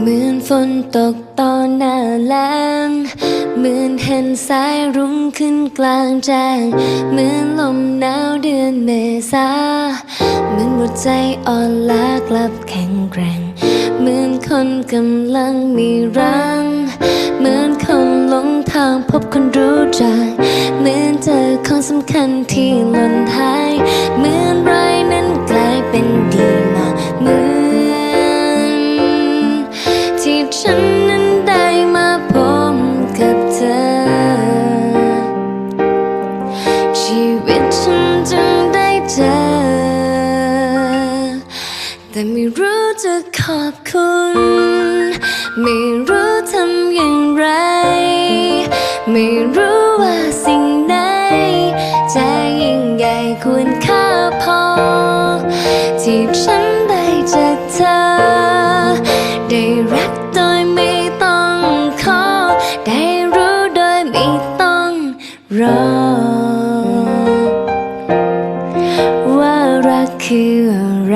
เหมือนฝนตกตอนหน้าแล้งเหมือนเห็นสายรุ้งขึ้นกลางแจ้งเหมือนลมหนาวเดือนเมษาเหมือนหัวใจอ่อนล้ากลับแข็งแกร่ง เหมือนคนกำลังมีรัง เหมือนคนหลงทางพบคนรู้จัก เหมือนเจอคนสำคัญที่หล่นหาย เหมือนไรนั้นกล ฉันนั้นได้มาพบกับเธอ ชีวิตฉันจึงได้เจอ แต่ไม่รู้จะขอบคุณ ไม่รู้ทำอย่างไร ไม่รู้ว่าสิ่งไหนจะยิ่งใหญ่ควรค่าพอที่ฉัน ได้รักโดยไม่ต้องขอ ได้รู้โดยไม่ต้องรอ ว่ารักคืออะไร